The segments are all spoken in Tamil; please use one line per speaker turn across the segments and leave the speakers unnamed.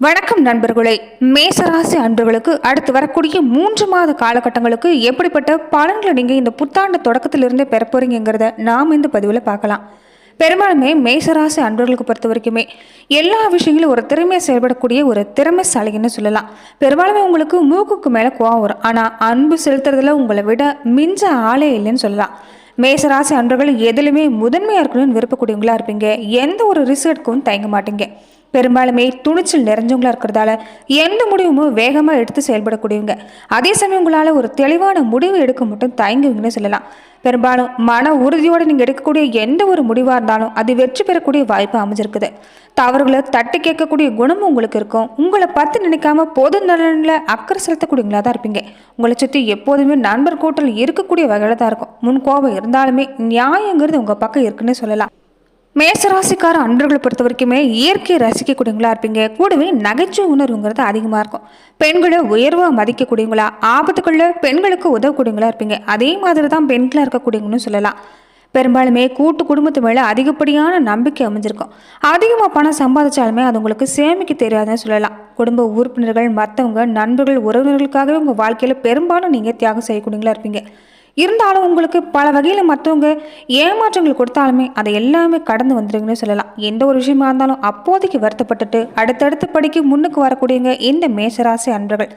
வணக்கம் நண்பர்களே. மேசராசி அன்பர்களுக்கு அடுத்து வரக்கூடிய மூன்று மாத காலகட்டங்களுக்கு எப்படிப்பட்ட பலன்களை நீங்கள் இந்த புத்தாண்டு தொடக்கத்திலிருந்தே பெற போறீங்கிறத நாம் இந்த பதிவில் பார்க்கலாம். பெரும்பாலுமே மேசராசி அன்பர்களுக்கு பொறுத்த வரைக்குமே எல்லா விஷயங்களும் ஒரு திறமையை செயல்படக்கூடிய ஒரு திறமைசாலின்னு சொல்லலாம். பெரும்பாலுமே உங்களுக்கு மூக்குக்கு மேலே கோவம் வரும். ஆனால் அன்பு செலுத்துறதுல உங்களை விட மிஞ்ச ஆளே இல்லைன்னு சொல்லலாம். மேசராசி அன்பர்கள் எதிலுமே முதன்மையாக இருக்கணும்னு விருப்பக்கூடியவங்களா இருப்பீங்க. எந்த ஒரு ரிசர்ட்க்கும் தயங்க மாட்டீங்க. பெரும்பாலுமே துணிச்சல் நிறைஞ்சவங்களா இருக்கிறதால எந்த முடிவும் வேகமாக எடுத்து செயல்படக்கூடியவங்க. அதே சமயம் உங்களால் ஒரு தெளிவான முடிவு எடுக்க மட்டும் தயங்குவீங்கன்னு சொல்லலாம். பெரும்பாலும் மன உறுதியோடு நீங்கள் எடுக்கக்கூடிய எந்த ஒரு முடிவாக இருந்தாலும் அது வெற்றி பெறக்கூடிய வாய்ப்பு அமைஞ்சிருக்குது. தவறுகளை தட்டி கேட்கக்கூடிய குணமும் உங்களுக்கு இருக்கும். உங்களை பார்த்து நினைக்காம பொது நலனில் அக்கறை செலுத்தக்கூடியவங்களா தான் இருப்பீங்க. உங்களை சுற்றி எப்போதுமே நண்பர் கூட்டல் இருக்கக்கூடிய வகையில் தான் இருக்கும். முன் கோபம் இருந்தாலுமே நியாயங்கிறது உங்கள் பக்கம் இருக்குன்னு சொல்லலாம். மேசராசிக்கார அன்பர்களை பொறுத்த வரைக்குமே இயற்கையை ரசிக்கக்கூடியவங்களா இருப்பீங்க. கூடவே நகைச்சுவை உணர்வுங்கிறது அதிகமாக இருக்கும். பெண்களை உயர்வாக மதிக்கக்கூடியவங்களா ஆபத்துக்குள்ள பெண்களுக்கு உதவக்கூடியவங்களா இருப்பீங்க. அதே மாதிரி தான் பெண்களாக இருக்கக்கூடியவங்கன்னு சொல்லலாம். பெரும்பாலுமே கூட்டு குடும்பத்து மேலே அதிகப்படியான நம்பிக்கை அமைஞ்சிருக்கும். அதிகமாக பணம் சம்பாதிச்சாலுமே அது உங்களுக்கு சேமிக்க தெரியாதுன்னு சொல்லலாம். குடும்ப உறுப்பினர்கள் மற்றவங்க நண்பர்கள் உறவினர்களுக்காகவே உங்கள் வாழ்க்கையில் பெரும்பாலும் நீங்கள் தியாகம் செய்யக்கூடியங்களா இருப்பீங்க. இருந்தாலும் உங்களுக்கு பல வகையில் மற்றவங்க ஏமாற்றங்கள் கொடுத்தாலுமே அதை எல்லாமே கடந்து வந்துடுங்கன்னு சொல்லலாம். எந்த ஒரு விஷயமா இருந்தாலும் அப்போதைக்கு வருத்தப்பட்டுட்டு அடுத்தடுத்த படிக்கு முன்னுக்கு வரக்கூடியவங்க இந்த மேசராசி அன்பர்கள்.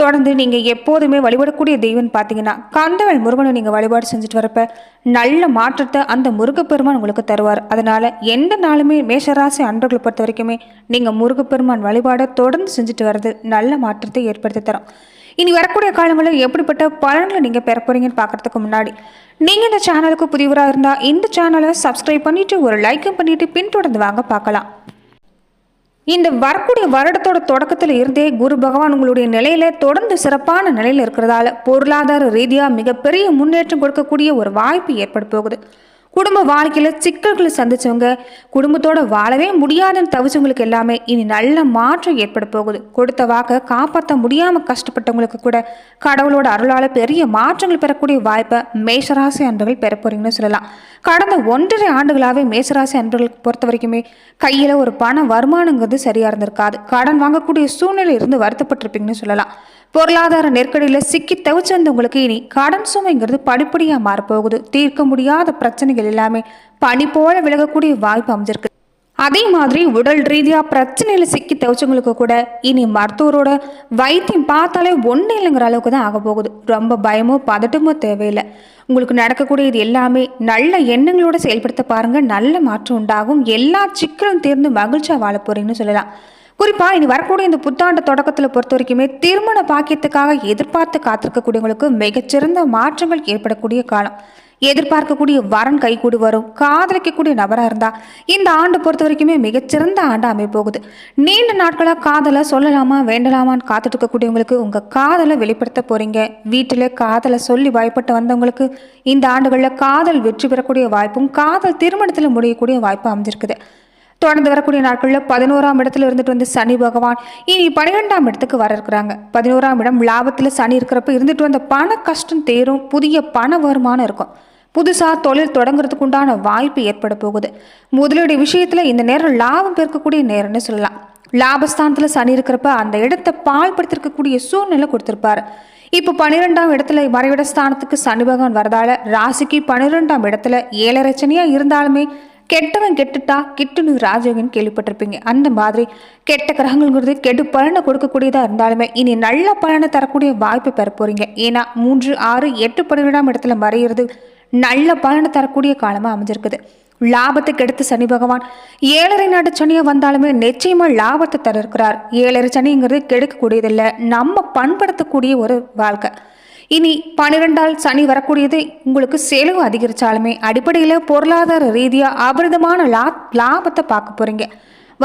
தொடர்ந்து நீங்கள் எப்போதுமே வழிபடக்கூடிய தெய்வம்னு பார்த்தீங்கன்னா கந்தவள் முருகனை நீங்கள் வழிபாடு செஞ்சுட்டு வரப்ப நல்ல மாற்றத்தை அந்த முருகப்பெருமான் உங்களுக்கு தருவார். அதனால் எந்த நாளுமே மேஷராசி அன்பர்களை பொறுத்த வரைக்குமே நீங்கள் முருகப்பெருமான் வழிபாடை தொடர்ந்து செஞ்சுட்டு வர்றது நல்ல மாற்றத்தை ஏற்படுத்தி தரும். இனி வரக்கூடிய காலங்களில் எப்படிப்பட்ட பலன்களை நீங்கள் பெற போகிறீங்கன்னு பார்க்குறதுக்கு முன்னாடி நீங்கள் இந்த சேனலுக்கு புதியவராக இருந்தால் இந்த சேனலை சப்ஸ்கிரைப் பண்ணிவிட்டு ஒரு லைக்கும் பண்ணிவிட்டு பின்தொடர்ந்து வாங்க பார்க்கலாம். இந்த வரக்கூடிய வருடத்தோட தொடக்கத்தில் இருந்தே குரு பகவான் உங்களுடைய நிலையில தொடர்ந்து சிறப்பான நிலையில் இருக்கிறதால பொருளாதார ரீதியாக மிகப்பெரிய முன்னேற்றம் கொடுக்கக்கூடிய ஒரு வாய்ப்பு ஏற்பட போகுது. குடும்ப வாழ்க்கையில் சிக்கல்களை சந்திச்சவங்க குடும்பத்தோட வாழவே முடியாதுன்னு தவிச்சவங்களுக்கு எல்லாமே இனி நல்ல மாற்றம் ஏற்பட போகுது. கொடுத்த வாக்கை காப்பாற்ற முடியாமல் கஷ்டப்பட்டவங்களுக்கு கூட கடவுளோட அருளால் பெரிய மாற்றங்கள் பெறக்கூடிய வாய்ப்பை மேஷராசி அன்பர்கள் பெற போறீங்கன்னு சொல்லலாம். கடந்த ஒன்றரை ஆண்டுகளாகவே மேசராசி அன்பர்களுக்கு பொறுத்த வரைக்குமே கையில் ஒரு பண வருமானங்கிறது சரியாக இருந்திருக்காது. கடன் வாங்கக்கூடிய சூழ்நிலை இருந்து வருத்தப்பட்டிருப்பீங்கன்னு சொல்லலாம். பொருளாதார நெருக்கடியில் சிக்கி தவிச்சிருந்தவங்களுக்கு இனி கடன் சுமைங்கிறது படிப்படியாக மாறப்போகுது. தீர்க்க முடியாத பிரச்சனைகள் எல்லாமே பனி போல விலகக்கூடிய வாய்ப்பு அமைஞ்சிருக்கு. அதே மாதிரி உடல் ரீதியாக பிரச்சனையில் சிக்கி தவிச்சவங்களுக்கு கூட இனி மருத்துவரோட வைத்தியம் பார்த்தாலே ஒன்றும் இல்லைங்கிற அளவுக்கு தான் ஆக போகுது. ரொம்ப பயமோ பதட்டமோ தேவையில்லை. உங்களுக்கு நடக்கக்கூடிய இது எல்லாமே நல்ல எண்ணங்களோட செயல்படுத்த பாருங்கள் நல்ல மாற்றம் உண்டாகும். எல்லா சிக்கலும் தீர்ந்து மகிழ்ச்சியாக வாழ போகிறீங்கன்னு சொல்லலாம். குறிப்பாக இனி வரக்கூடிய இந்த புத்தாண்டு தொடக்கத்தில் பொறுத்த வரைக்குமே திருமண பாக்கியத்துக்காக எதிர்பார்த்து காத்திருக்கக்கூடியவங்களுக்கு மிகச்சிறந்த மாற்றங்கள் ஏற்படக்கூடிய காலம். எதிர்பார்க்கக்கூடிய வரன் கைகூடி வரும். காதலிக்கக்கூடிய நபராக இருந்தால் இந்த ஆண்டு பொறுத்த வரைக்குமே மிகச்சிறந்த ஆண்டு அமைப்போகுது நீண்ட நாட்களாக காதலை சொல்லலாமா வேண்டலாமான்னு காத்துட்டு இருக்கக்கூடியவங்களுக்கு உங்கள் காதலை வெளிப்படுத்த போகிறீங்க வீட்டில் காதலை சொல்லி பயப்பட்டு வந்தவங்களுக்கு இந்த ஆண்டுகளில் காதல் வெற்றி பெறக்கூடிய வாய்ப்பும் காதல் திருமணத்தில் முடியக்கூடிய வாய்ப்பும் அமைஞ்சிருக்குது. தொடர்ந்து வரக்கூடிய நாட்களில் பதினோராம் இடத்துல இருந்துட்டு வந்து சனி பகவான் இனி பன்னிரெண்டாம் இடத்துக்கு வர இருக்கிறாங்க. பதினோராம் இடம் லாபத்தில் சனி இருக்கிறப்ப இருந்துட்டு வந்த பண கஷ்டம் தேரும் புதிய பண வருமானம் இருக்கும். புதுசாக தொழில் தொடங்குறதுக்கு உண்டான வாய்ப்பு ஏற்பட போகுது. முதலீடு விஷயத்தில் இந்த நேரம் லாபம் பெருக்கக்கூடிய நேரம்னு சொல்லலாம். லாபஸ்தானத்தில் சனி இருக்கிறப்ப அந்த இடத்தை பால்படுத்திருக்கக்கூடிய சூழ்நிலை கொடுத்துருப்பாரு. இப்போ பன்னிரெண்டாம் இடத்துல மறைவிட ஸ்தானத்துக்கு சனி பகவான் வரதால ராசிக்கு பன்னிரெண்டாம் இடத்துல ஏழரச்சனையாக இருந்தாலுமே கெட்டவன் கெட்டுட்டா கிட்டுன்னு ராஜகன் கேள்விப்பட்டிருப்பீங்க. அந்த மாதிரி கெட்ட கிரகங்கள்ங்கிறது கெடு பலனை கொடுக்கக்கூடியதாக இருந்தாலுமே இனி நல்ல பலனை தரக்கூடிய வாய்ப்பு பெற போறீங்க. ஏன்னா மூன்று ஆறு எட்டு பன்னிரெண்டாம் இடத்துல மறையிறது நல்ல பலனை தரக்கூடிய காலமாக அமைஞ்சிருக்குது. லாபத்துக்கு எடுத்து சனி பகவான் ஏழரை நாட்டு சனியை வந்தாலுமே நிச்சயமாக லாபத்தை தர இருக்கிறார் ஏழரை சனிங்கிறது கெடுக்கக்கூடியதில்லை நம்ம பண்படுத்தக்கூடிய ஒரு வாழ்க்கை. இனி பனிரெண்டால் சனி வரக்கூடியது உங்களுக்கு செலவு அதிகரித்தாலுமே அடிப்படையில் பொருளாதார ரீதியாக அபரிதமான லா லாபத்தை பார்க்க போகிறீங்க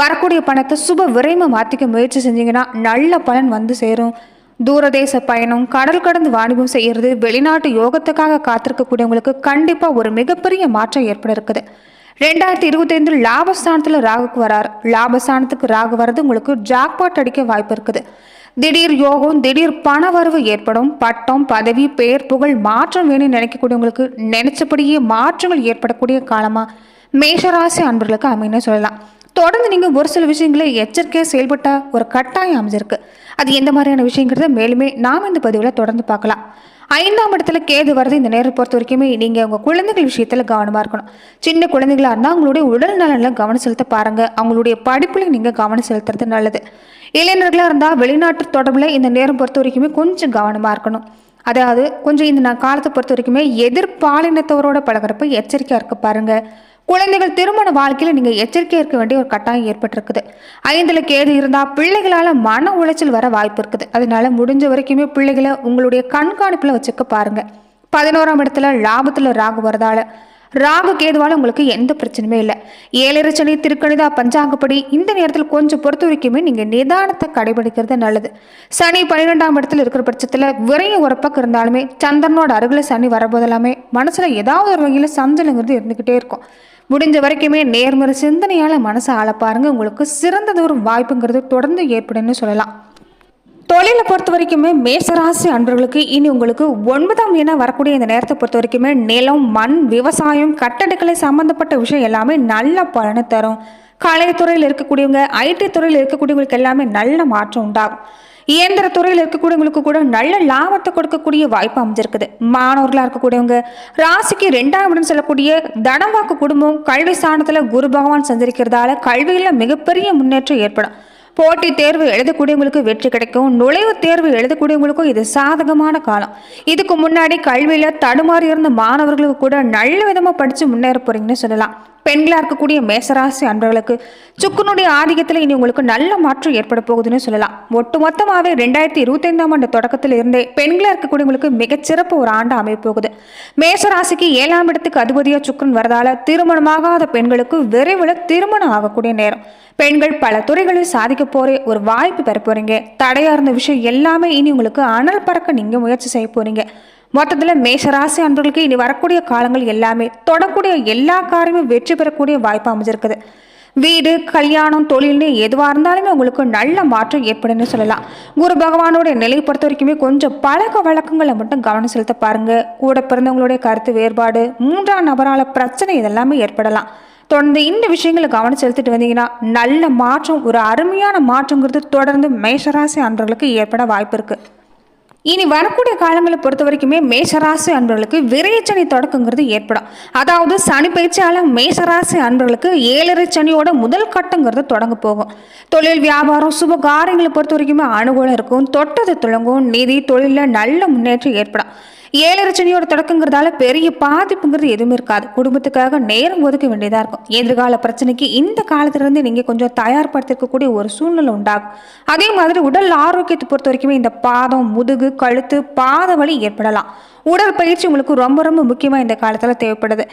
வரக்கூடிய பணத்தை சுப விரைமை மாற்றிக்க முயற்சி செஞ்சீங்கன்னா நல்ல பலன் வந்து சேரும். தூரதேச பயணம் கடல் கடந்து வாணிபம் செய்கிறது வெளிநாட்டு யோகத்துக்காக காத்திருக்கக்கூடியவங்களுக்கு கண்டிப்பாக ஒரு மிகப்பெரிய மாற்றம் ஏற்பட இருக்குது ரெண்டாயிரத்தி இருபத்தைந்தில் லாபஸ்தானத்தில் ராகுக்கு வரார். லாபஸ்தானத்துக்கு ராகு வர்றது உங்களுக்கு ஜாக்பாட் அடிக்க வாய்ப்பு இருக்குது. திடீர் யோகம் திடீர் பண வரவு ஏற்படும். பட்டம் பதவி பெயர் புகழ் மாற்றம் வேணும்னு நினைக்கக்கூடியவங்களுக்கு நினைச்சபடியே மாற்றங்கள் ஏற்படக்கூடிய காலமாக மேஷராசி அன்பர்களுக்கு அமைன்னு சொல்லலாம். தொடர்ந்து நீங்கள் ஒரு சில விஷயங்களை எச்சரிக்கையாக செயல்பட்டால் ஒரு கட்டாயம் அமைஞ்சிருக்கு. அது எந்த மாதிரியான விஷயங்கிறத மேலுமே நாம் இந்த பதிவில் தொடர்ந்து பார்க்கலாம். ஐந்தாம் இடத்துல கேது வரது இந்த நேரம் பொறுத்த வரைக்குமே நீங்கள் உங்கள் குழந்தைகள் விஷயத்தில் கவனமாக இருக்கணும். சின்ன குழந்தைகளாக இருந்தால் அவங்களுடைய உடல் நலனில் கவனம் செலுத்த பாருங்கள் அவங்களுடைய படிப்பில் நீங்கள் கவனம் செலுத்துறது நல்லது. இளைஞர்களாக இருந்தால் வெளிநாட்டு தொடர்பில் இந்த நேரம் பொறுத்த வரைக்குமே கொஞ்சம் கவனமாக இருக்கணும். அதாவது கொஞ்சம் இந்த நான் காலத்தை பொறுத்த வரைக்குமே எதிர்பாலினத்தவரோட பழகிறப்ப எச்சரிக்கையாக இருக்க பாருங்கள் குழந்தைகள் திருமண வாழ்க்கையில் நீங்கள் எச்சரிக்கையாக இருக்க வேண்டிய ஒரு கட்டாயம் ஏற்பட்டிருக்குது. ஐந்தில் கேது இருந்தால் பிள்ளைகளால் மன உளைச்சல் வர வாய்ப்பு இருக்குது. அதனால முடிஞ்ச வரைக்குமே பிள்ளைகளை உங்களுடைய கண்காணிப்பில் வச்சுக்க பாருங்கள் பதினோராம் இடத்துல லாபத்தில் ராகு வரதால ராகு கேதுவால் உங்களுக்கு எந்த பிரச்சனையுமே இல்லை. ஏழரை சனி திருக்கணிதா பஞ்சாங்கப்படி இந்த நேரத்தில் கொஞ்சம் பொறுத்த வரைக்குமே நீங்கள் நிதானத்தை கடைபிடிக்கிறது நல்லது. சனி பன்னிரெண்டாம் இடத்துல இருக்கிற பட்சத்தில் விரைய உரப்பாக இருந்தாலுமே சந்திரனோட அருகில் சனி வரபோதெல்லாமே மனசில் ஏதாவது ஒரு வகையில் சஞ்சலங்கிறது இருந்துக்கிட்டே இருக்கும். முடிஞ்ச வரைக்குமே நேர்மறை சிந்தனையால் மனசை ஆள பாருங்கள் உங்களுக்கு சிறந்தது ஒரு வாய்ப்புங்கிறது தொடர்ந்து ஏற்படும்னு சொல்லலாம். தொழிலை பொறுத்த வரைக்குமே மேசராசி அன்பர்களுக்கு இனி உங்களுக்கு ஒன்பதாம் என வரக்கூடிய இந்த நேரத்தை பொறுத்த வரைக்குமே நிலம் மண் விவசாயம் கட்டடக்கலை சம்பந்தப்பட்ட விஷயம் எல்லாமே நல்ல பலனை தரும். கலைத்துறையில் இருக்கக்கூடியவங்க ஐடி துறையில் இருக்கக்கூடியவங்களுக்கு எல்லாமே நல்ல மாற்றம் உண்டாகும். இயந்திர துறையில் இருக்கக்கூடியவங்களுக்கு கூட நல்ல லாபத்தை கொடுக்கக்கூடிய வாய்ப்பு அமைஞ்சிருக்குது. மாணவர்களாக இருக்கக்கூடியவங்க ராசிக்கு ரெண்டாம் இடம் செல்லக்கூடிய தனவாக்கு குடும்பம் கல்வி ஸ்தானத்தில் குரு பகவான் சஞ்சரிக்கிறதால கல்வியில் மிகப்பெரிய முன்னேற்றம் ஏற்படும். போட்டி தேர்வு எழுதக்கூடியவங்களுக்கு வெற்றி கிடைக்கும். நுழைவுத் தேர்வு எழுதக்கூடியவங்களுக்கும் இது சாதகமான காலம். இதுக்கு முன்னாடி கல்வியில் தடுமாறி இருந்த மாணவர்களுக்கு கூட நல்ல விதமாக படித்து முன்னேற போறீங்கன்னு சொல்லலாம். பெண்களாக இருக்கக்கூடிய மேசராசி அன்பர்களுக்கு சுக்குனுடைய ஆதிக்கத்தில் இனி உங்களுக்கு நல்ல மாற்றம் ஏற்பட போகுதுன்னு சொல்லலாம். ஒட்டு மொத்தமாகவே ரெண்டாயிரத்தி இருபத்தைந்தாம் ஆண்டு தொடக்கத்தில் இருந்தே பெண்களாக இருக்கக்கூடியவங்களுக்கு மிகச்சிறப்பு ஒரு ஆண்டு அமையப்போகுது. மேசராசிக்கு ஏழாம் இடத்துக்கு அதிபதியாக சுக்கரன் வரதால திருமணமாகாத பெண்களுக்கு விரைவில் திருமணம் ஆகக்கூடிய நேரம். பெண்கள் பல துறைகளில் சாதிக்க போறே ஒரு வாய்ப்பு பெற போறீங்க. தடையா இருந்த விஷயம் எல்லாமே இனி உங்களுக்கு அனல் பறக்க நீங்க முயற்சி செய்ய போறீங்க. மொத்தத்தில் மேஷராசி அன்பர்களுக்கு இனி வரக்கூடிய காலங்கள் எல்லாமே தொடக்கூடிய எல்லா காரியமும் வெற்றி பெறக்கூடிய வாய்ப்பு அமைஞ்சிருக்குது. வீடு கல்யாணம் தொழில்னு எதுவாக இருந்தாலுமே உங்களுக்கு நல்ல மாற்றம் ஏற்படும்னு சொல்லலாம். குரு பகவானோட நிலை பொறுத்த வரைக்குமே கொஞ்சம் பழக்க வழக்கங்களை மட்டும் கவனம் செலுத்த பாருங்க. கூட பிறந்தவங்களுடைய கருத்து வேறுபாடு மூன்றாம் நபரால் பிரச்சனை இதெல்லாமே ஏற்படலாம். தொடர்ந்து இந்த விஷயங்களை கவனம் செலுத்திட்டு வந்தீங்கன்னா நல்ல மாற்றம் ஒரு அருமையான மாற்றங்கிறது தொடர்ந்து மேஷராசி அன்பர்களுக்கு ஏற்பட வாய்ப்பு இருக்குது இனி வரக்கூடிய காலங்களை பொறுத்த வரைக்குமே மேஷராசி அன்பர்களுக்கு விரைச்சனி தொடக்கங்கிறது ஏற்படும். அதாவது சனி பயிற்சியால் மேஷராசி அன்பர்களுக்கு ஏழரை சனியோட முதல் கட்டங்கிறது தொடங்க போகும். தொழில் வியாபாரம் சுப காரியங்களை பொறுத்த வரைக்குமே அனுகூலம் இருக்கும். தொட்டது துளங்கும். நிதி தொழிலில் நல்ல முன்னேற்றம் ஏற்படும். ஏழரை சனியோட தொடக்கங்கிறதால பெரிய பாதிப்புங்கிறது எதுவுமே இருக்காது. குடும்பத்துக்காக நேரம் ஒதுக்க வேண்டியதாக இருக்கும். எதிர்கால பிரச்சனைக்கு இந்த காலத்திலிருந்து நீங்கள் கொஞ்சம் தயார்படுத்திருக்கக்கூடிய ஒரு சூழ்நிலை உண்டாகும். அதே மாதிரி உடல் ஆரோக்கியத்தை பொறுத்த வரைக்குமே இந்த பாதம் முதுகு கழுத்து பாத வலி ஏற்படலாம். உடற்பயிற்சி உங்களுக்கு ரொம்ப ரொம்ப முக்கியமாக இந்த காலத்தில் தேவைப்படுது.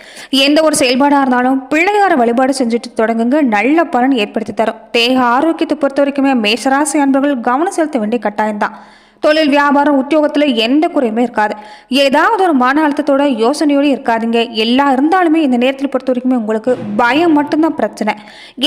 எந்த ஒரு செயல்பாடாக இருந்தாலும் பிள்ளையார வழிபாடு செஞ்சுட்டு தொடங்குங்க. நல்ல பலன் ஏற்படுத்தி தரும். தேக ஆரோக்கியத்தை பொறுத்த வரைக்குமே மேசராசி அன்பர்கள் கவனம் செலுத்த வேண்டிய கட்டாயம்தான் தொழில் வியாபாரம் உத்தியோகத்தில் எந்த குறையுமே இருக்காது. ஏதாவது ஒரு மன அழுத்தத்தோட யோசனையோடு இருக்காதீங்க. எல்லாம் இருந்தாலுமே இந்த நேரத்தில் பொறுத்த வரைக்குமே உங்களுக்கு பயம் மட்டும்தான் பிரச்சனை.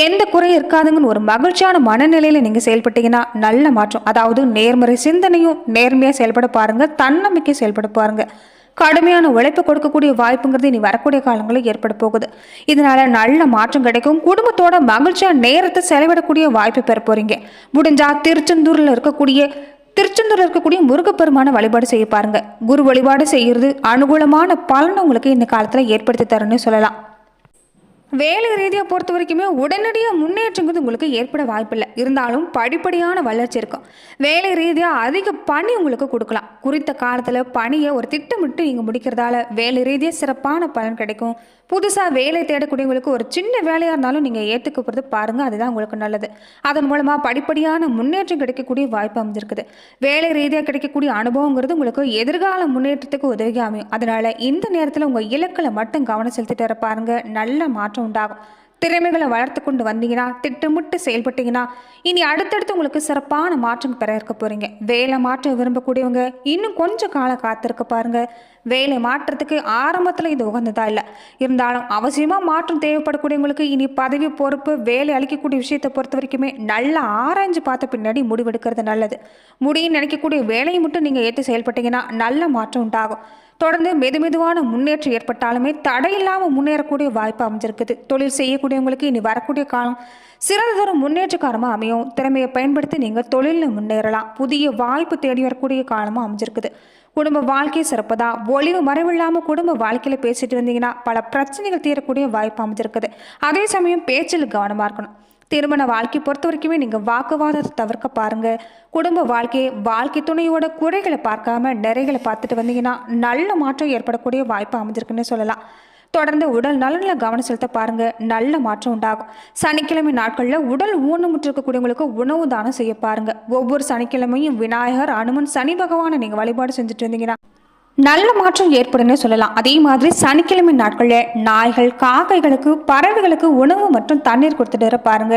எந்த குறையும் இருக்காதுங்கன்னு ஒரு மகிழ்ச்சியான மனநிலையில் நீங்கள் செயல்பட்டீங்கன்னா நல்ல மாற்றம். அதாவது நேர்மறை சிந்தனையும் நேர்மையாக செயல்பட பாருங்கள் தன்னம்பிக்கை செயல்பட பாருங்கள் கடுமையான உழைப்பு கொடுக்கக்கூடிய வாய்ப்புங்கிறது இனி வரக்கூடிய காலங்களில் ஏற்பட போகுது. இதனால நல்ல மாற்றம் கிடைக்கும். குடும்பத்தோட மகிழ்ச்சியா நேரத்தை செலவிடக்கூடிய வாய்ப்பு பெற போறீங்க. முடிஞ்சா திருச்செந்தூர்ல இருக்கக்கூடிய திருச்செந்தூர் இருக்கக்கூடிய முருகப்பெருமான வழிபாடு செய்ய பாருங்க. குரு வழிபாடு செய்யறது அனுகூலமான பலனை உங்களுக்கு இந்த காலத்தில் ஏற்படுத்தி தரும்னு சொல்லலாம். வேலை ரீதியாக பொறுத்த வரைக்குமே உடனடியாக முன்னேற்றங்கிறது உங்களுக்கு ஏற்பட வாய்ப்பில்லை. இருந்தாலும் படிப்படியான வளர்ச்சி இருக்கும். வேலை ரீதியாக அதிக பணி உங்களுக்கு கொடுக்கலாம். குறித்த காலத்தில் பணியை ஒரு திட்டமிட்டு நீங்கள் முடிக்கிறதால வேலை ரீதியாக சிறப்பான பலன் கிடைக்கும். புதுசாக வேலை தேடக்கூடியவங்களுக்கு ஒரு சின்ன வேலையாக இருந்தாலும் நீங்கள் ஏற்றுக்க போகிறது பாருங்கள் அதுதான் உங்களுக்கு நல்லது. அதன் மூலமாக படிப்படியான முன்னேற்றம் கிடைக்கக்கூடிய வாய்ப்பு அமைஞ்சிருக்குது. வேலை ரீதியாக கிடைக்கக்கூடிய அனுபவங்கிறது உங்களுக்கு எதிர்கால முன்னேற்றத்துக்கு உதவியாக அமையும். அதனால் இந்த நேரத்தில் உங்கள் இலக்கில் மட்டும் கவனம் செலுத்திட்டு வர பாருங்கள் நல்ல மாற்றம் உண்டாகும். திறமைகளை வளர்த்து கொண்டு வந்தீங்கன்னா திட்டமிட்டு செயல்பட்டீங்கன்னா இனி அடுத்தடுத்து உங்களுக்கு சிறப்பான மாற்றம் பெற இருக்க போகிறீங்க வேலை மாற்ற விரும்பக்கூடியவங்க இன்னும் கொஞ்சம் காலம் காத்திருக்க பாருங்க. வேலை மாற்றத்துக்கு ஆரம்பத்தில் இது உகந்ததா இல்லை. இருந்தாலும் அவசியமாக மாற்றம் தேவைப்படக்கூடியவங்களுக்கு இனி பதவி பொறுப்பு வேலை அளிக்கக்கூடிய விஷயத்தை பொறுத்த வரைக்குமே நல்லா ஆராய்ஞ்சு பார்த்த பின்னாடி முடிவெடுக்கிறது நல்லது. முடியும் நினைக்கக்கூடிய வேலையை மட்டும் நீங்கள் ஏற்று செயல்பட்டீங்கன்னா நல்ல மாற்றம் உண்டாகும். தொடர்ந்து மெது மெதுவான முன்னேற்றம் ஏற்பட்டாலுமே தடையில்லாமல் முன்னேறக்கூடிய வாய்ப்பு அமைஞ்சிருக்குது. தொழில் செய்யக்கூடியவங்களுக்கு இனி வரக்கூடிய காலம் சிறந்ததொரு முன்னேற்றக்காரமாக அமையும். திறமையை பயன்படுத்தி நீங்கள் தொழிலில் முன்னேறலாம். புதிய வாய்ப்பு தேடி வரக்கூடிய காலமாக அமைஞ்சிருக்குது. குடும்ப வாழ்க்கை சிறப்பதா ஒளிவு மறைவில்லாமல் குடும்ப வாழ்க்கையில் பேசிட்டு இருந்தீங்கன்னா பல பிரச்சனைகள் தீரக்கூடிய வாய்ப்பு அமைஞ்சிருக்குது. அதே சமயம் பேச்சில் கவனமாக இருக்கணும். திருமண வாழ்க்கை பொறுத்த வரைக்குமே நீங்கள் வாக்குவாதத்தை தவிர்க்க பாருங்கள் குடும்ப வாழ்க்கையை வாழ்க்கை துணையோட குறைகளை பார்க்காம நிறைகளை பார்த்துட்டு வந்தீங்கன்னா நல்ல மாற்றம் ஏற்படக்கூடிய வாய்ப்பு அமைஞ்சிருக்குன்னு சொல்லலாம். தொடர்ந்து உடல் நலனில் கவனம் செலுத்த பாருங்க. நல்ல மாற்றம் உண்டாகும். சனிக்கிழமை நாட்களில் உடல் ஊனமுற்று இருக்கக்கூடியவங்களுக்கு உணவு தானம் செய்ய பாருங்க. ஒவ்வொரு சனிக்கிழமையும் விநாயகர் அனுமன் சனி பகவானை நீங்கள் வழிபாடு செஞ்சுட்டு இருந்தீங்கன்னா நல்ல மாற்றம் ஏற்படும்னு சொல்லலாம். அதே மாதிரி சனிக்கிழமை நாட்களில் நாய்கள் காக்கைகளுக்கு பறவைகளுக்கு உணவு மற்றும் தண்ணீர் கொடுத்துட்டு வர பாருங்க.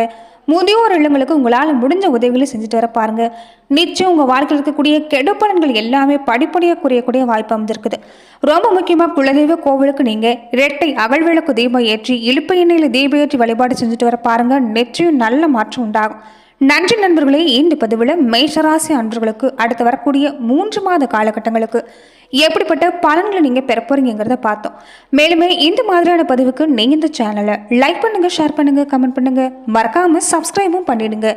முதியோர் இல்லங்களுக்கு உங்களால் முடிஞ்ச உதவிகளை செஞ்சுட்டு வர பாருங்க. நிச்சயம் உங்கள் வாழ்க்கையில் இருக்கக்கூடிய கெடுப்பலன்கள் எல்லாமே படிப்படியாக குறையக்கூடிய வாய்ப்பு அமைஞ்சிருக்குது. ரொம்ப முக்கியமாக குலதெய்வ கோவிலுக்கு நீங்கள் இரட்டை அகழ்விளக்கு தீபம் ஏற்றி இழுப்பு எண்ணெயில் தீபம் ஏற்றி வழிபாடு செஞ்சுட்டு வர பாருங்க. நிச்சயம் நல்ல மாற்றம் உண்டாகும். நன்றி நண்பர்களே இந்த பதிவில் மேஷராசி அன்பர்களுக்கு அடுத்து வரக்கூடிய மூன்று மாத காலகட்டங்களுக்கு எப்படிப்பட்ட பலன்களை நீங்கள் பெற போறீங்கிறத பார்த்தோம். மேலுமே இந்த மாதிரியான பதிவுக்கு நீங்கள் இந்த சேனலை லைக் பண்ணுங்கள் ஷேர் பண்ணுங்கள் கமெண்ட் பண்ணுங்கள் மறக்காமல் சப்ஸ்கிரைபும் பண்ணிடுங்க.